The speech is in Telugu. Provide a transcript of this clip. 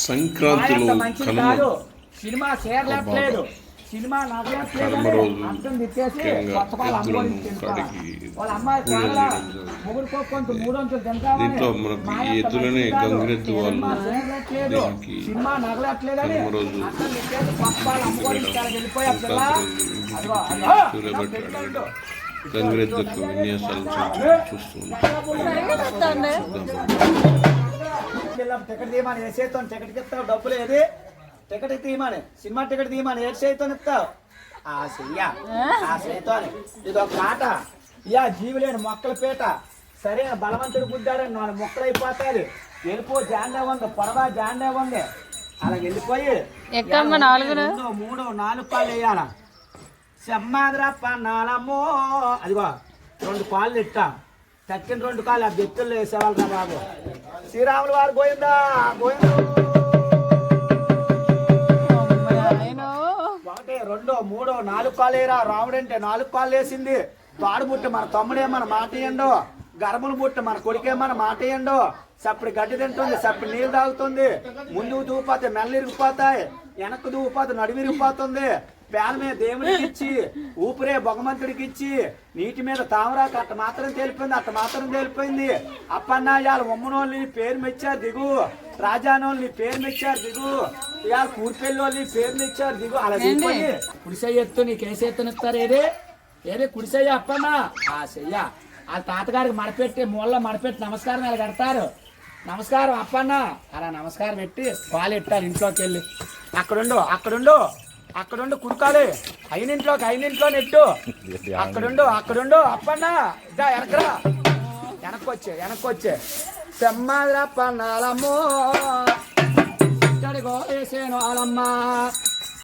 సంక్రాంతిలో కనుమ. కాదు. సినిమా చేరలేట్లేదు సినిమా కనుమ రోజు దీంట్లో మనకి ఎద్దులనే. గంగిరెద్దు వాళ్ళు దీనికి కనుమ రోజు నా అడగడం గంగిరెద్దుకు విన్యాసాలు చూస్తూ ఉంటాం. పిల్లం టికెట్ తీయమని ఏ చేతితో టికెట్ ఇస్తావు? డబ్బులు ఏది? టికెట్ తీయమని. సినిమా టికెట్ తీయమని ఏ చేతితో ఇస్తావు? ఆ చెయ్య. ఆ? చేతితో ఇది ఒక ఆట ఇయా జీవులేని మొక్కల పీట. సరైన బలవంతుడు బుద్ధారని నాలుగు మొక్కలు అయిపోతాయి వెళ్ళిపో జాండే ఉంది పొడవా జాండే ఉంది. అలా వెళ్ళిపోయి? రెండో మూడో నాలుగు పాలు వేయాల? సెమ్మాదిరా పన్నాలమ్మో అదిగో రెండు పాలు ఇట్టా. తక్కిన రెండు కాళ్ళు ఆ బెత్తుల్లో వేసేవాళ్ళు రా బాబు. శ్రీరాములు వారు గోయిందా గోయిందా నేను ఒకటి రెండో మూడో నాలుగు కాళ్ళు వేయరా రాముడు అంటే నాలుగు కాళ్ళు వేసింది. తాడు పుట్టి మన తమ్ముడే మన మాట ఇయ్యండు గర్భలు పుట్టి మన కొడుకే మన మాట ఇయ్యండు సప్పుడు గడ్డి తింటుంది సప్పుడు నీళ్ళు తాగుతుంది. ముందుకు దూపోతే మెల్ల ఇరిగిపోతాయి. వెనక్కు దూపోతే నడుము పేన మీద దేవుడికి ఇచ్చి ఊపిరే భగవంతుడికి ఇచ్చి నీటి మీద తామరాకు అట్ట మాత్రం తేలిపోయింది అట్ట మాత్రం తేలిపోయింది. అప్పన్నాయాలు ఉమ్మనోళ్ళని పేరు మెచ్చారు దిగు. రాజానోళ్ళని పేరు మెచ్చారు దిగు. ఇవాళ కూర్పెళ్ళోళ్ళని పేరు మెచ్చారు దిగు. అలా దిగిపోయి కుడిసెయ్య ఎత్తు నీకు ఏ చేత్తు ఇస్తారు? ఏది? ఏది? కుడిసెయ్య అప్పన్నా? ఆ చెయ్య. వాళ్ళ తాతగారికి మడపెట్టి మూల మడపెట్టి నమస్కారం అలా కడతారు. నమస్కారం అప్పన్న. అలా నమస్కారం పెట్టి పాలు ఇట్టారు ఇంట్లోకి వెళ్ళి అక్కడుండు అక్కడుండు. అక్కడుండు కుడుకాలి అయినింట్లోకి అయినింట్లో నెట్టు. అక్కడుండు అక్కడుండు. అప్పన్న ఇదా వెనకరా వెనక్కొచ్చే వెనక్కొచ్చే. సెమ్మాదిరా పన్నాలమ్మో ఇక్కడికో వేసేను వాళ్ళమ్మ